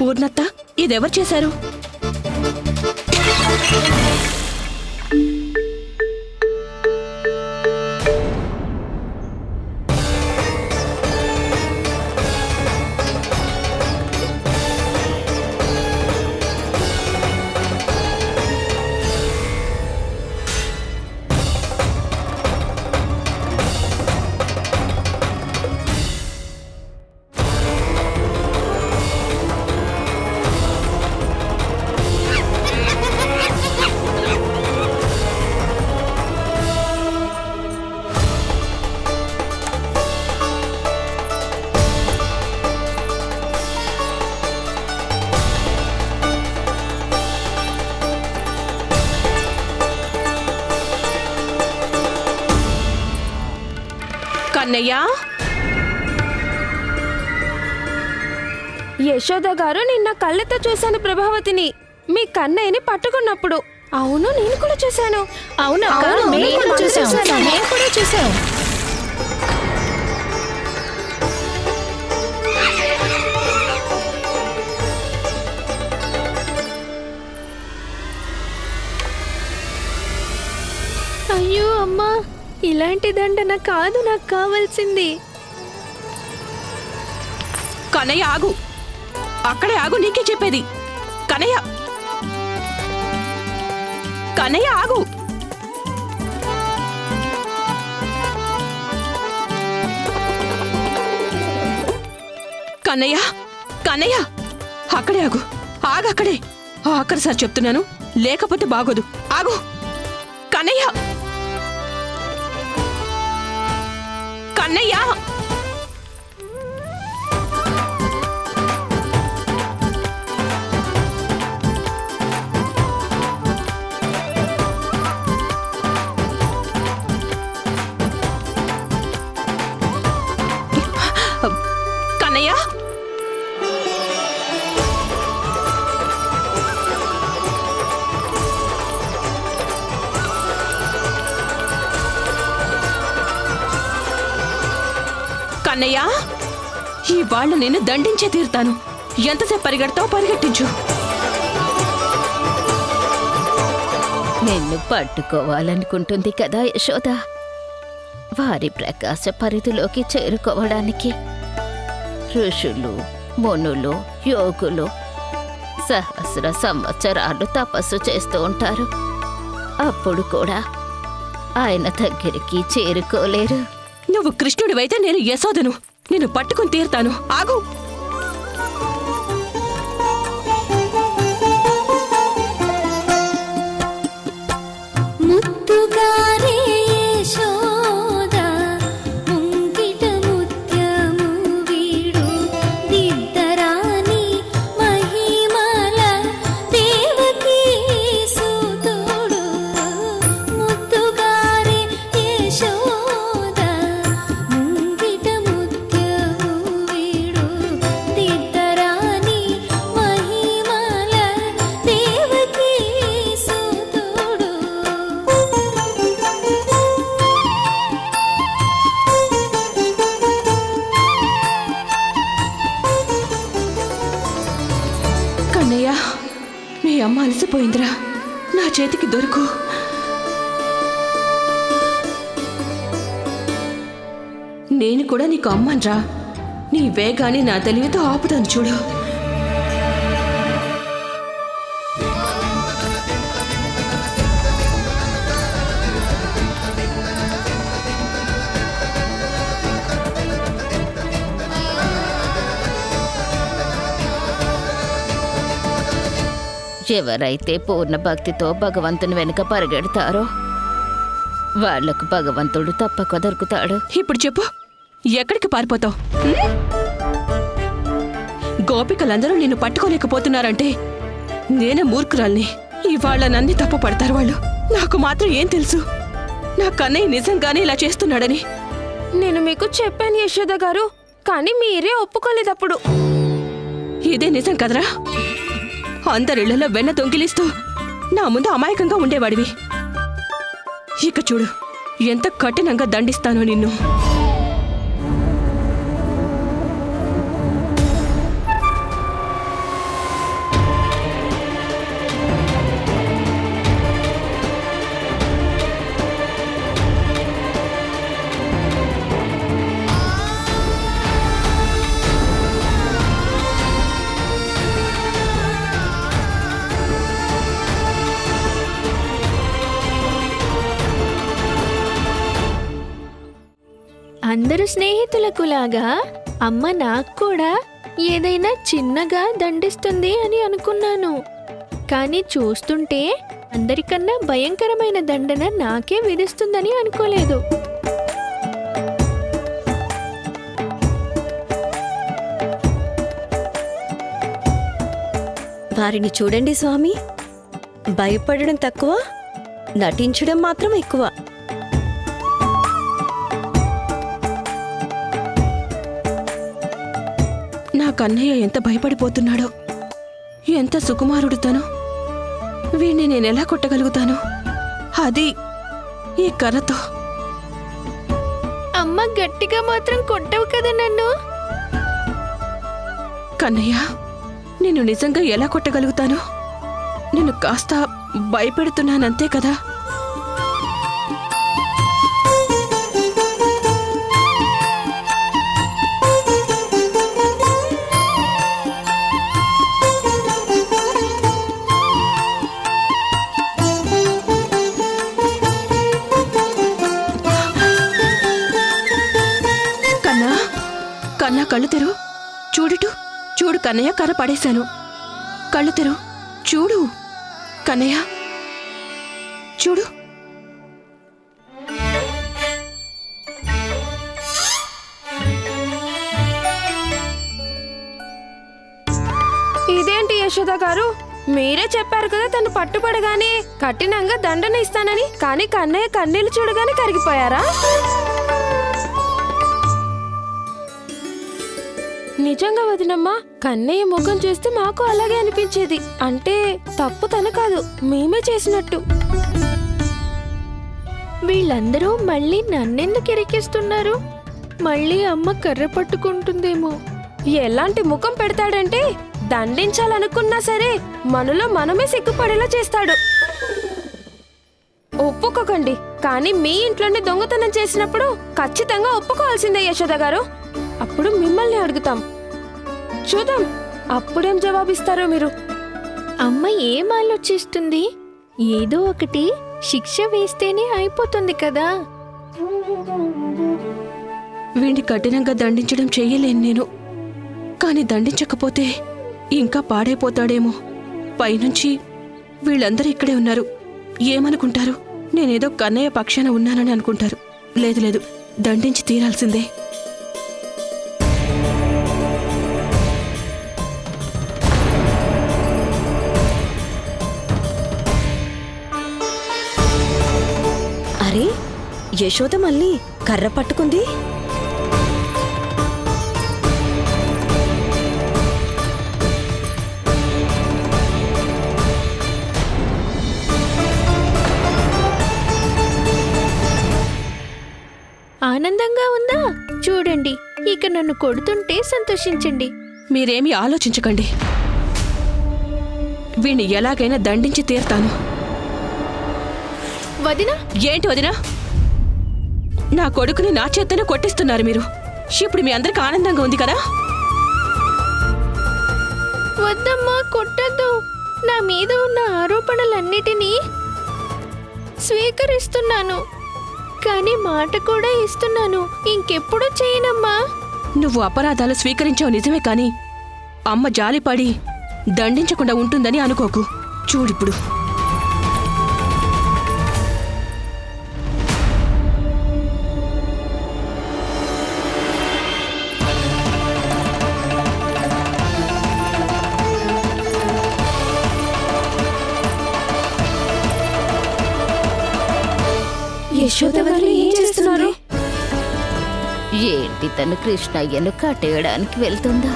పూర్ణత్త? ఇదెవరు చేశారు? కన్నయ్య యశోద గారు నిన్న కళ్ళతో చూశాను ప్రభావతిని. మీ కన్నయ్యని పట్టుకున్నప్పుడు. అవును నేను కూడా చూశాను. అవునక్క అవును, నేను కూడా చూశాను. ఇలాంటి దండన కాదు నాకు కావాల్సింది. కనయ్య ఆగు. అక్కడే ఆగు నీకే చెప్పేది. కనయ్య. కనయ్య ఆగు. కన్నయ్య కన్నయ్య అక్కడే ఆగు. ఆగక్కడే. ఆఖరి సార్ చెప్తున్నాను. లేకపోతే బాగోదు. ఆగు. కన్నయ్య కన్నయ్య అన్నయ్యా? ఈ వాళ్ళు నేను దండించే తీరుతాను. ఎంతసేపు పరిగెడతావు పరిగెట్టించు. నిన్ను పట్టుకోవాలనుకుంటుంది కదా యశోద. వారి ప్రకాశ పరిధిలోకి చేరుకోవడానికి ఋషులు మునులు యోగులు సహస్ర సంవత్సరాలు తపస్సు చేస్తూ ఉంటారు. అప్పుడు కూడా ఆయన దగ్గరికి చేరుకోలేరు. నువ్వు కృష్ణుడివైతే నేను యశోదను. నేను పట్టుకుని తీరుతాను. ఆగు. అమ్మన్రా నీ వేగాన్ని నా తెలివితో ఆపుతాను చూడు. ఎవరైతే పూర్ణ భక్తితో భగవంతుని వెనుక పరిగెడతారో వాళ్ళకు భగవంతుడు తప్పక దొరుకుతాడు. ఇప్పుడు చెప్పు. ఎక్కడికి పారిపోతావు? గోపికలందరూ నిన్ను పట్టుకోలేకపోతున్నారంటే నేనే మూర్ఖురాల్ని. ఇవాళ నన్ని తప్పు పడతారు వాళ్ళు. నాకు మాత్రం ఏం తెలుసు? నా కన్నయ్య నిజంగానే ఇలా చేస్తున్నాడని. నేను మీకు చెప్పాను యశోద గారు కానీ మీరే ఒప్పుకోలేదప్పుడు. ఇదే నిజం కదరా? అందరిళ్ళలో వెన్న దొంగిలిస్తూ నా ముందు అమాయకంగా ఉండేవాడివి. ఇక చూడు ఎంత కఠినంగా దండిస్తానో నిన్ను. అందరు స్నేహితులకు లాగా అమ్మ నాకు కూడా ఏదైనా చిన్నగా దండిస్తుంది అని అనుకున్నాను. కానీ చూస్తుంటే అందరికన్నా భయంకరమైన దండన నాకే విధిస్తుందని అనుకోలేదు. వారిని చూడండి స్వామి. భయపడడం తక్కువ నటించడం మాత్రం ఎక్కువ. కన్నయ్య ఎంత భయపడిపోతున్నాడో ఎంత సుకుమారుడు తను వీణ్ణి నేనెలా కొట్టగలుగుతాను? అది ఈ కర్రతో. అమ్మ గట్టిగా మాత్రం కొట్టవు కదా నన్ను? కన్నయ్య నేను నిజంగా ఎలా కొట్టగలుగుతాను? నేను కాస్త భయపెడుతున్నానంతే కదా? కళ్ళు తెరు చూడుటు చూడు కన్నయ్య కర్ర పడేశాను. కళ్ళు తెరు చూడు కన్నయ్య. చూడు. ఇదేంటి యశోద గారు? మీరే చెప్పారు కదా తను పట్టుబడగానే కఠినంగా దండన ఇస్తానని కానీ కన్నయ్య కన్నీళ్ళు చూడగానే కరిగిపోయారా? నిజంగా వదినమ్మా కన్నయ్య ముఖం చూస్తే మాకు అలాగే అనిపించేది. అంటే తప్పు తను కాదు మేమే చేసినట్టు. వీళ్ళందరూ మళ్ళీ నన్నెందుకు ఇరికిస్తున్నారు మళ్ళీ అమ్మ కర్ర పట్టుకుంటుందేమో. ఎలాంటి ముఖం పెడతాడంటే దండించాలనుకున్నా సరే మనలో మనమే సిగ్గుపడేలా చేస్తాడు. ఒప్పుకోకండి కానీ మీ ఇంట్లోనే దొంగతనం చేసినప్పుడు ఖచ్చితంగా ఒప్పుకోవాల్సిందే యశోద గారు. అప్పుడు మిమ్మల్ని అడుగుతాం. చూద్దాం అప్పుడేం జవాబిస్తారో మీరు. అమ్మ ఏం ఆలోచిస్తుంది? ఏదో ఒకటి శిక్ష వేస్తేనే అయిపోతుంది కదా. వీణ్ణి కఠినంగా దండించడం చెయ్యలేను నేను. కాని దండించకపోతే ఇంకా పాడైపోతాడేమో. పైనుంచి వీళ్ళందరూ ఇక్కడే ఉన్నారు. ఏమనుకుంటారు? నేనేదో కన్నయ్య పక్షాన ఉన్నానని అనుకుంటారు. లేదు లేదు దండించి తీరాల్సిందే. యశోద మళ్ళీ కర్ర పట్టుకుంది? ఆనందంగా ఉందా? చూడండి ఇక నన్ను కొడుతుంటే సంతోషించండి. మీరేమీ ఆలోచించకండి. వీణ్ణి ఎలాగైనా దండించి తీరుతాను. వదినా? ఏంటి వదినా? నా కొడుకుని నా చేత్తనే కొట్టిస్తున్నారు మీరు. ఇప్పుడు మీ అందరికి ఆనందంగా ఉంది కదా? వద్దమ్మా కొట్టద్దు. నా మీద ఉన్న ఆరోపణలన్నిటినీ స్వీకరిస్తున్నాను. కానీ మాట కూడా ఇస్తున్నాను. ఇంకెప్పుడు చేయనమ్మా? నువ్వు అపరాధాలు స్వీకరించావు నిజమే కాని అమ్మ జాలిపడి దండించకుండా ఉంటుందని అనుకోకు. చూడిప్పుడు ఏం చేస్తున్నారు? ఏంటి తను కృష్ణయ్యను కట్టేయడానికి వెళ్తుందా?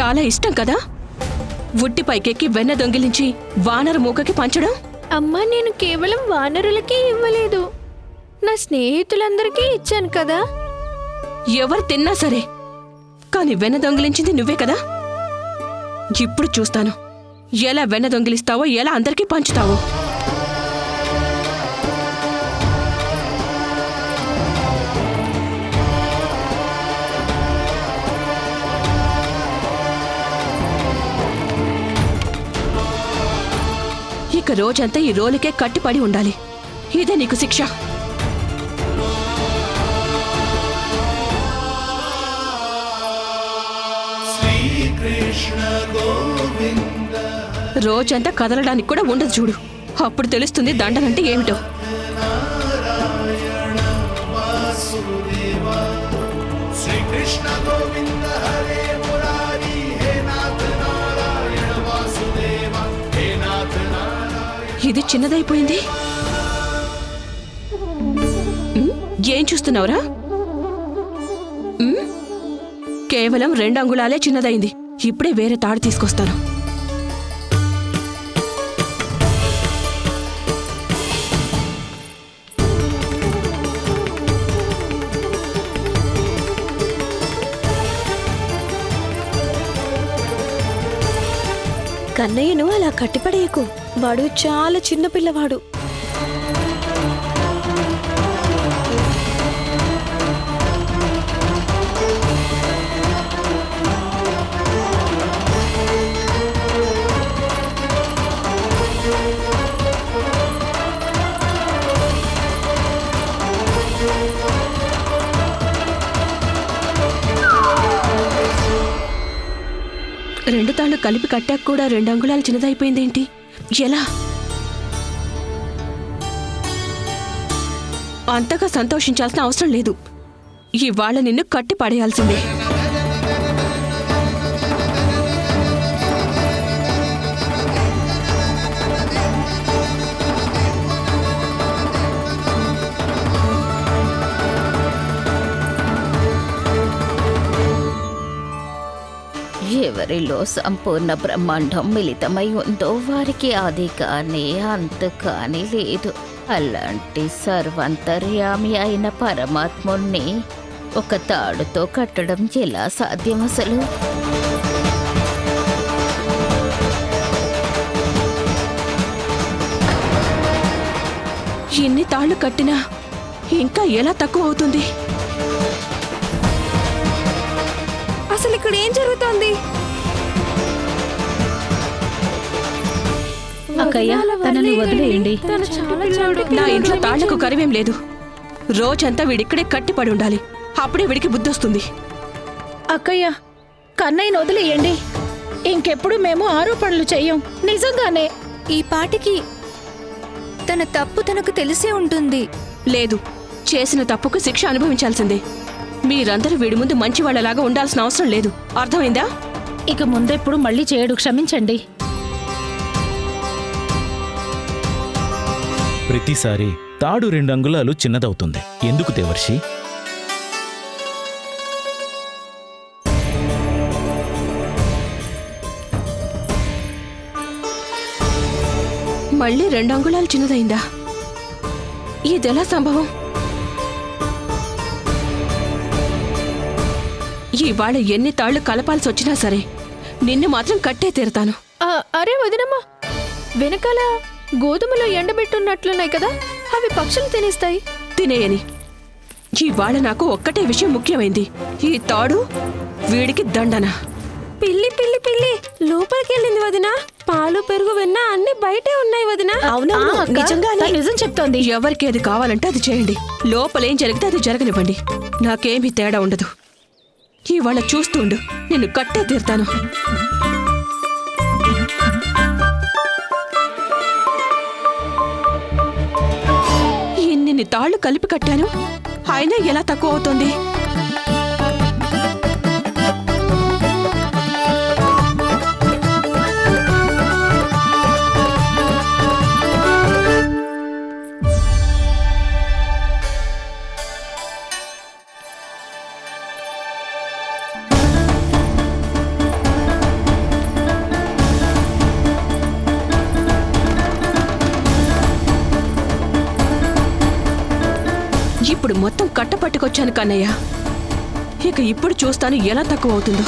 చాలా ఇష్టం కదా? ఉట్టి పైకెక్కి వెన్న దొంగిలించి వానర మూకకి పంచడం? అమ్మా నేను కేవలం వానరులకే ఇవ్వలేదు. నా స్నేహితులందరికీ ఇచ్చాను కదా? ఎవరు తిన్నా సరే. కాని వెన్న దొంగిలించింది నువ్వే కదా? ఇప్పుడు చూస్తాను. ఎలా వెన్న దొంగిలిస్తావో ఎలా అందరికీ పంచుతావో. ఇక రోజంతా ఈ రోలుకే కట్టిపడి ఉండాలి. ఇదే నీకు శిక్ష. రోజంతా కదలడానికి కూడా ఉండదు చూడు. అప్పుడు తెలుస్తుంది దండలంటే ఏమిటో. ఇది చిన్నదైపోయింది. ఏం చూస్తున్నావురా? కేవలం రెండు అంగుళాలే చిన్నదైంది. ఇప్పుడే వేరే తాడు తీసుకొస్తాను. కన్నయ్యను అలా కట్టిపడేయకు. వాడు చాలా చిన్న రెండు కలిపి కట్టాక కూడా రెండు అంగుళాలు చిన్నదైపోయిందేంటి? ఎలా? అంతగా సంతోషించాల్సిన అవసరం లేదు. ఇవాళ నిన్ను కట్టి పడేయాల్సిందే. ఎవరిలో సంపూర్ణ బ్రహ్మాండం మిళితమై ఉందో వారికి అది కానీ అంత కానీ లేదు. అలాంటి సర్వంతర్యామి అయిన పరమాత్ముణ్ణి ఒక తాడుతో కట్టడం ఎలా సాధ్యం అసలు? ఎన్ని తాళ్ళు కట్టినా ఇంకా ఎలా తక్కువ అవుతుంది? అసలు ఇక్కడ ఏం జరుగుతోంది? అక్కయ్య తనని వదిలేయండి. తను చాలా చాలా నా ఇంట్లో తాళ్ళకు కరివేం లేదు. రోజంతా వీడిక్కడే కట్టిపడి ఉండాలి. అప్పుడే వీడికి బుద్ధి వస్తుంది అక్కయ్య కన్నయ్యని వదిలేయండి. ఇంకెప్పుడు మేము ఆరోపణలు చెయ్యం. నిజంగానే. ఈ పాటికి తన తప్పు తనకు తెలిసే ఉంటుంది. లేదు. చేసిన తప్పుకు శిక్ష అనుభవించాల్సిందే. మీరందరూ వీడి ముందు మంచి వాళ్ళలాగా ఉండాల్సిన అవసరం లేదు. అర్థమైందా? ఇక ముందెప్పుడు మళ్ళీ చేయడు. క్షమించండి. ప్రతిసారి తాడు రెండు అంగుళాలు చిన్నదవుతుంది. ఎందుకు దేవర్షి? మళ్ళీ రెండు అంగుళాలు చిన్నదైందా? ఇదెలా సంభవం? ఇవాళ ఎన్ని తాళ్ళు కలపాల్సి వచ్చినా సరే నిన్ను మాత్రం కట్టే తీరతాను. ఆ, అరే వదినమ్మా వెనకాల గోధుమలో ఎండబెట్టున్నట్లున్నాయి కదా అవి పక్షులు తినేస్తాయి. తినేయని. ఇవాళ నాకు ఒక్కటే విషయం ముఖ్యమైంది. ఈ తాడు వీడికి దండన. పిల్లి పిల్లి పిల్లి లోపలికి వెళ్ళింది వదినా. పాలు పెరుగు వెన్న అన్ని బయటే ఉన్నాయి వదినా. నిజంగానే. తను నిజం చెప్తోంది. ఎవరికి అది కావాలంటే అది చేయండి. లోపలేం జరిగితే అది జరగనివ్వండి. నాకేమీ తేడా ఉండదు. ఇవాళ చూస్తుండు నిన్ను కట్టే తీరుతాను. ఇన్నిన్ని తాళ్ళు కలిపి కట్టాను. అయినా ఎలా తక్కువ అవుతుంది? కట్టపట్టుకొచ్చాను కన్నయ్య. ఇక ఇప్పుడు చూస్తాను ఎలా తక్కువ అవుతుందో.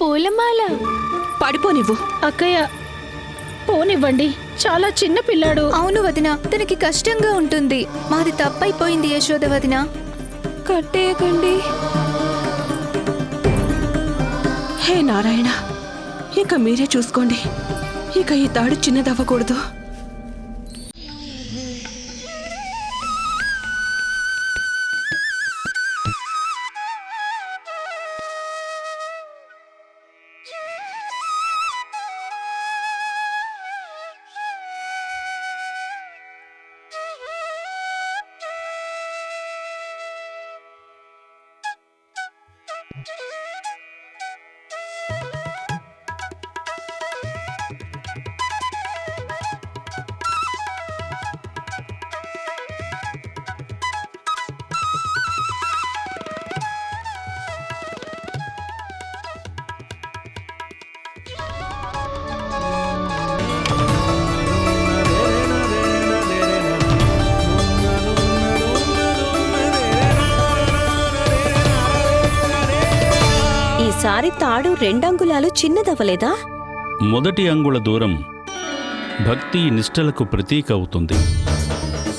పూలమాల. పడిపోనివ్వు అక్కయ్య పోనివ్వండి. చాలా చిన్న పిల్లాడు. అవును వదిన తనకి కష్టంగా ఉంటుంది. మాది తప్పైపోయింది యశోద వదిన. కట్టేయకండి. హే నారాయణ ఇక మీరే చూసుకోండి. ఇక ఈ తాడు చిన్నదవ్వకూడదు. ఈసారి తాడు రెండంగుళాలు చిన్నదవ్వలేదా? మొదటి అంగుళ దూరం భక్తి నిష్టలకు ప్రతీక అవుతుంది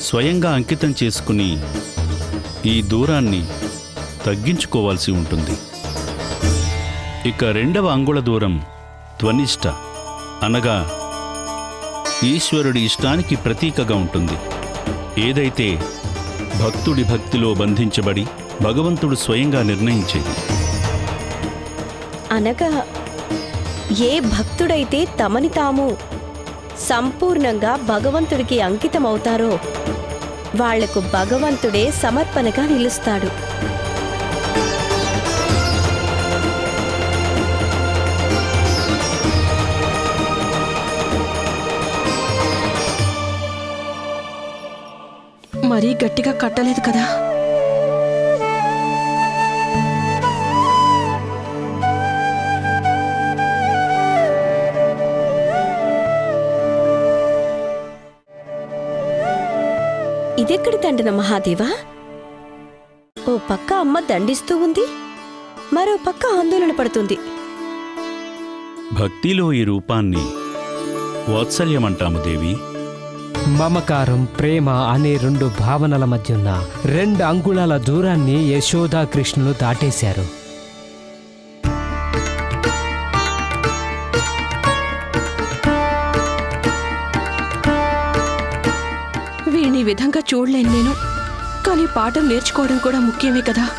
స్వయంగా అంకితం చేసుకుని ఈ దూరాన్ని తగ్గించుకోవాల్సి ఉంటుంది. ఇక రెండవ అంగుళ దూరం ధ్వనిష్ట అనగా ఈశ్వరుడి ఇష్టానికి ప్రతీకగా ఉంటుంది. ఏదైతే భక్తుడి భక్తిలో బంధించబడి భగవంతుడు స్వయంగా నిర్ణయించేది. అనగా ఏ భక్తుడైతే తమని తాము సంపూర్ణంగా భగవంతుడికి అంకితమవుతారో వాళ్ళకు భగవంతుడే సమర్పణగా నిలుస్తాడు. మరీ గట్టిగా కట్టలేదు కదా? ఇదెక్కడి దండన మహాదేవా? ఓ పక్క అమ్మ దండిస్తూ ఉంది మరో పక్క ఆందోళన పడుతుంది. భక్తిలో ఈ రూపాన్ని వాత్సల్యమంటాము దేవి. మమకారం ప్రేమ అనే రెండు భావనల మధ్య ఉన్న రెండు అంగుళాల దూరాన్ని యశోదా కృష్ణులు దాటేశారు. చూడలేను నేను. కానీ పాఠం నేర్చుకోవడం కూడా ముఖ్యమే కదా.